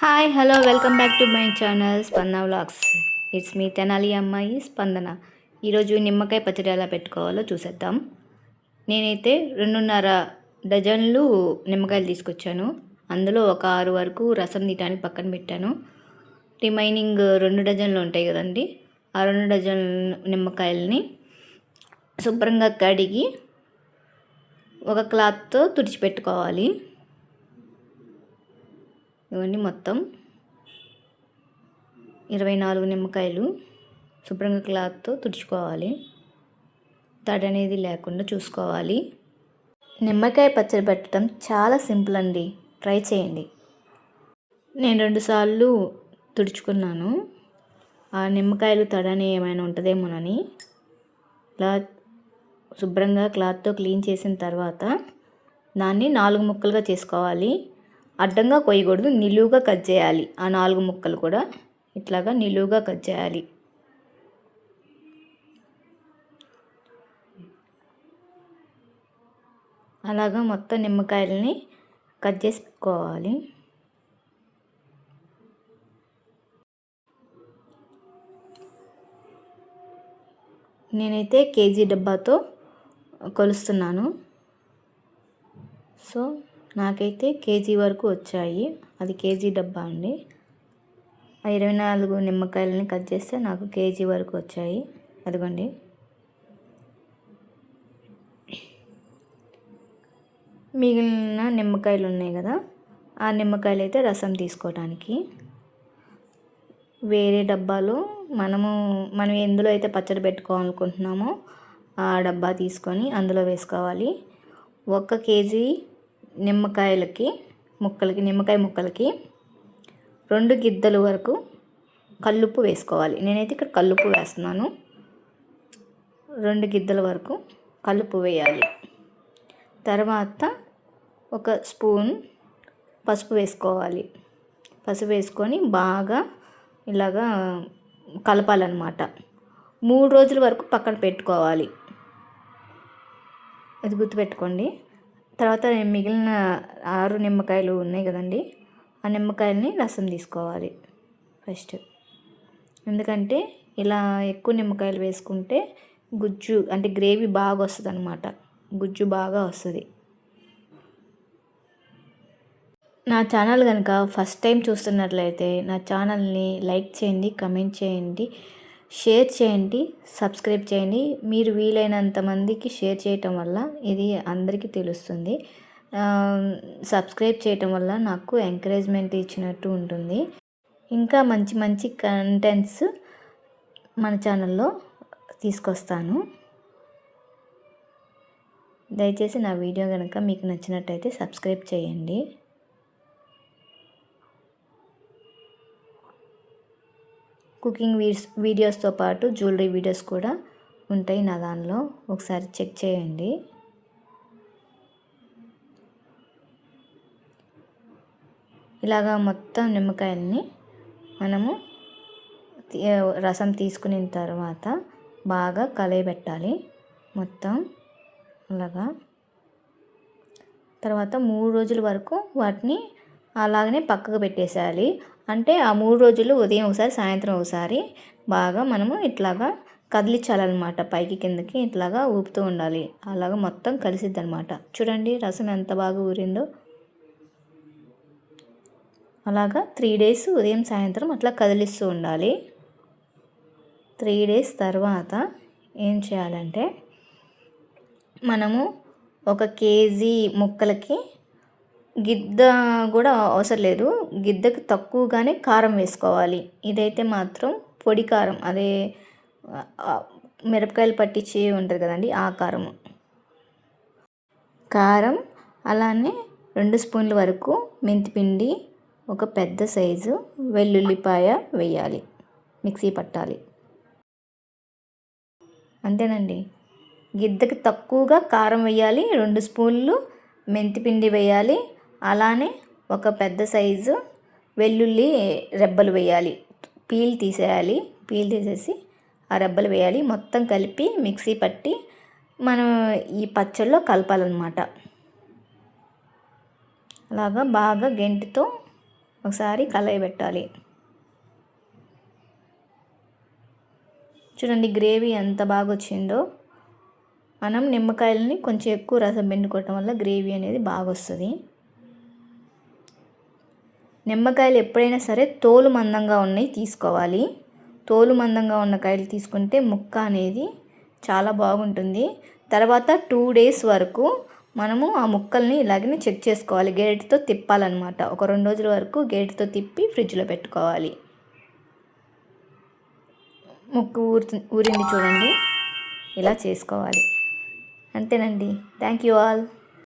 Hi hello welcome back to my channel Spandana vlogs it's me Tenali అమ్మాయి స్పందన ఈరోజు నిమ్మకాయ పచ్చడి ఎలా పెట్టుకోవాలో చూసేద్దాం. నేనైతే రెండున్నర డజన్లు నిమ్మకాయలు తీసుకొచ్చాను. అందులో ఒక ఆరు వరకు రసం తీయడానికి పక్కన పెట్టాను. రిమైనింగ్ రెండు డజన్లు ఉంటాయి కదండి. ఆ రెండు డజన్ నిమ్మకాయలని శుభ్రంగా కడిగి ఒక క్లాత్తో తుడిచిపెట్టుకోవాలి. ఇవన్నీ మొత్తం. ఇరవై నాలుగు నిమ్మకాయలు శుభ్రంగా క్లాత్తో తుడుచుకోవాలి. తడి అనేది లేకుండా చూసుకోవాలి. నిమ్మకాయ పచ్చడి పెట్టడం చాలా సింపుల్ అండి. ట్రై చేయండి. నేను రెండుసార్లు తుడుచుకున్నాను. ఆ నిమ్మకాయలు తడని ఏమైనా ఉంటుందేమోనని. ఇలా శుభ్రంగా క్లాత్తో క్లీన్ చేసిన తర్వాత దాన్ని నాలుగు ముక్కలుగా చేసుకోవాలి. అడ్డంగా కొయ్యకూడదు నిలువుగా కట్ చేయాలి. ఆ నాలుగు ముక్కలు కూడా ఇట్లాగా నిలువుగా కట్ చేయాలి. అలాగా మొత్తం నిమ్మకాయలని కట్ చేసుకోవాలి నేనైతే కేజీ డబ్బాతో కొలుస్తున్నాను. సో నాకైతే కేజీ వరకు వచ్చాయి. అది కేజీ డబ్బా అండి. ఆ ఇరవై నాలుగు నిమ్మకాయలని కట్ చేస్తే నాకు కేజీ వరకు వచ్చాయి. అదిగోండి. మిగిలిన నిమ్మకాయలు ఉన్నాయి కదా ఆ నిమ్మకాయలు అయితే రసం తీసుకోవడానికి వేరే డబ్బాలో మనము మనం ఎందులో అయితే పచ్చడి పెట్టుకోవాలనుకుంటున్నామో ఆ డబ్బా తీసుకొని అందులో వేసుకోవాలి. ఒక్క కేజీ నిమ్మకాయలకి ముక్కలకి నిమ్మకాయ ముక్కలకి రెండు గిద్దలు వరకు కల్లుప్పు వేసుకోవాలి. నేనైతే ఇక్కడ కల్లుప్పు వేస్తున్నాను. రెండు గిద్దల వరకు కలుపు వేయాలి. తర్వాత ఒక స్పూన్ పసుపు వేసుకోవాలి. పసుపు వేసుకొని బాగా ఇలాగా కలపాలన్నమాట. మూడు రోజుల వరకు పక్కన పెట్టుకోవాలి. అది గుర్తుపెట్టుకోండి. తర్వాత మిగిలిన ఆరు నిమ్మకాయలు ఉన్నాయి కదండి ఆ నిమ్మకాయలని రసం తీసుకోవాలి ఫస్ట్. ఎందుకంటే ఇలా ఎక్కువ నిమ్మకాయలు వేసుకుంటే గుజ్జు అంటే గ్రేవీ బాగా వస్తుంది అనమాట గుజ్జు బాగా వస్తుంది. నా ఛానల్ కనుక ఫస్ట్ టైం చూస్తున్నట్లయితే నా ఛానల్ని లైక్ చేయండి కమెంట్ చేయండి. షేర్ చేయండి సబ్స్క్రైబ్ చేయండి. మీరు వీలైనంత మందికి షేర్ చేయటం వల్ల ఇది అందరికీ తెలుస్తుంది. సబ్స్క్రైబ్ చేయటం వల్ల నాకు ఎంకరేజ్మెంట్ ఇచ్చినట్టు ఉంటుంది. ఇంకా మంచి మంచి కంటెంట్స్ మన ఛానల్లో తీసుకొస్తాను. దయచేసి నా వీడియో కనుక మీకు నచ్చినట్టయితే సబ్స్క్రైబ్ చేయండి. కుకింగ్ వీడియోస్ వీడియోస్తో పాటు జ్యువెలరీ వీడియోస్ కూడా ఉంటాయి నా దానిలో. ఒకసారి చెక్ చేయండి. ఇలాగా మొత్తం నిమ్మకాయల్ని మనము రసం తీసుకున్న తర్వాత బాగా కలయబెట్టాలి. మొత్తం అలాగా. తర్వాత మూడు రోజుల వరకు వాటిని అలాగనే పక్కకు పెట్టేసేయాలి. అంటే ఆ మూడు రోజులు ఉదయం ఒకసారి సాయంత్రం ఒకసారి బాగా మనము ఇట్లాగా కదిలించాలన్నమాట. పైకి కిందకి ఇట్లాగా ఊపుతూ ఉండాలి. అలాగా మొత్తం కలిసిద్ది అనమాట చూడండి రసం ఎంత బాగా ఊరిందో. అలాగా త్రీ డేస్ ఉదయం సాయంత్రం అట్లా కదిలిస్తూ ఉండాలి. త్రీ డేస్ తర్వాత ఏం చేయాలంటే మనము ఒక కేజీ ముక్కలకి గిద్ద కూడా అవసరం లేదు. గిద్దకు తక్కువగానే కారం వేసుకోవాలి. ఇదైతే మాత్రం పొడి కారం అదే మిరపకాయలు పట్టించి ఉంటుంది కదండి ఆ కారం. కారం అలానే రెండు స్పూన్ల వరకు మెంతిపిండి ఒక పెద్ద సైజు వెల్లుల్లిపాయ వేయాలి. మిక్సీ పట్టాలి. అంతేనండి. గిద్దకి తక్కువగా కారం వేయాలి రెండు స్పూన్లు మెంతిపిండి వేయాలి అలానే ఒక పెద్ద సైజు వెల్లుల్లి రెబ్బలు వేయాలి. పీల్ తీసేయాలి. పీల్ తీసేసి ఆ రెబ్బలు వేయాలి. మొత్తం కలిపి మిక్సీ పట్టి మనం ఈ పచ్చళ్ళలో కలపాలన్నమాట. అలాగా బాగా గెంటితో ఒకసారి కలయి పెట్టాలి చూడండి గ్రేవీ ఎంత బాగా వచ్చిందో మనం నిమ్మకాయలని కొంచెం ఎక్కువ రసం పిండుకోవటం వల్ల గ్రేవీ అనేది బాగా వస్తుంది నిమ్మకాయలు ఎప్పుడైనా సరే తోలు మందంగా ఉన్నాయి తీసుకోవాలి. తోలు మందంగా ఉన్న కాయలు తీసుకుంటే ముక్క అనేది చాలా బాగుంటుంది. తర్వాత టూ డేస్ వరకు మనము ఆ ముక్కల్ని ఇలాగనే చెక్ చేసుకోవాలి. గేట్తో తిప్పాలన్నమాట. ఒక రెండు రోజుల వరకు గేట్తో తిప్పి ఫ్రిడ్జ్లో పెట్టుకోవాలి. ముక్కు ఊరి ఊరింది చూడండి. ఇలా చేసుకోవాలి. అంతేనండి. Thank you all.